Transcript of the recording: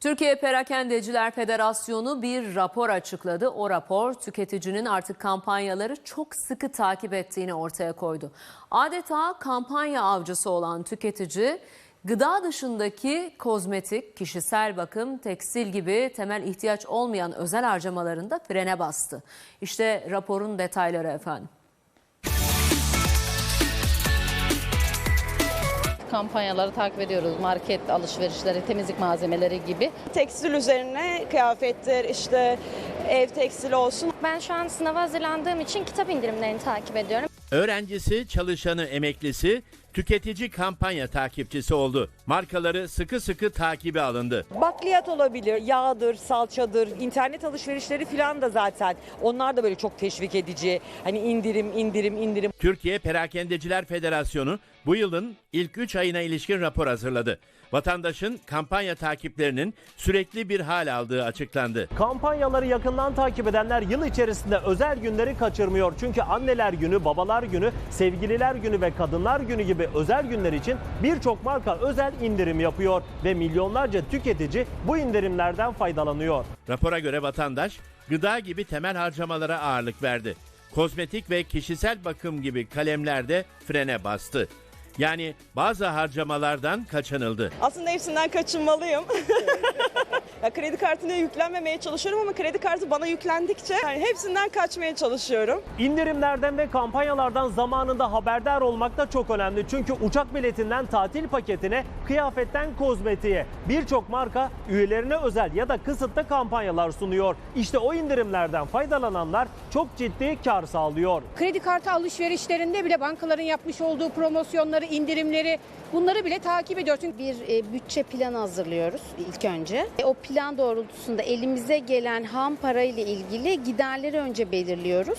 Türkiye Perakendeciler Federasyonu bir rapor açıkladı. O rapor tüketicinin artık kampanyaları çok sıkı takip ettiğini ortaya koydu. Adeta kampanya avcısı olan tüketici gıda dışındaki kozmetik, kişisel bakım, tekstil gibi temel ihtiyaç olmayan özel harcamalarında frene bastı. İşte raporun detayları efendim. Kampanyaları takip ediyoruz. Market alışverişleri, temizlik malzemeleri gibi. Tekstil üzerine kıyafettir, işte ev tekstili olsun. Ben şu an sınava hazırlandığım için kitap indirimlerini takip ediyorum. Öğrencisi, çalışanı, emeklisi, tüketici kampanya takipçisi oldu. Markaları sıkı sıkı takibe alındı. Bakliyat olabilir, yağdır, salçadır, internet alışverişleri falan da zaten. Onlar da böyle çok teşvik edici. Hani indirim, indirim, indirim. Türkiye Perakendeciler Federasyonu bu yılın ilk 3 ayına ilişkin rapor hazırladı. Vatandaşın kampanya takiplerinin sürekli bir hal aldığı açıklandı. Kampanyaları yakından takip edenler yıl içerisinde özel günleri kaçırmıyor. Çünkü anneler günü, babalar günü, sevgililer günü ve kadınlar günü gibi özel günler için birçok marka özel indirim yapıyor ve milyonlarca tüketici bu indirimlerden faydalanıyor. Rapora göre vatandaş gıda gibi temel harcamalara ağırlık verdi. Kozmetik ve kişisel bakım gibi kalemlerde frene bastı. Yani bazı harcamalardan kaçınıldı. Aslında hepsinden kaçınmalıyım. ya kredi kartına yüklenmemeye çalışıyorum ama kredi kartı bana yüklendikçe yani hepsinden kaçmaya çalışıyorum. İndirimlerden ve kampanyalardan zamanında haberdar olmak da çok önemli. Çünkü uçak biletinden tatil paketine, kıyafetten kozmetiğe birçok marka üyelerine özel ya da kısıtlı kampanyalar sunuyor. İşte o indirimlerden faydalananlar çok ciddi kar sağlıyor. Kredi kartı alışverişlerinde bile bankaların yapmış olduğu promosyonları, indirimleri bunları bile takip ediyoruz. Çünkü bir e, bütçe planı hazırlıyoruz ilk önce. E, o plan doğrultusunda elimize gelen ham para ile ilgili giderleri önce belirliyoruz.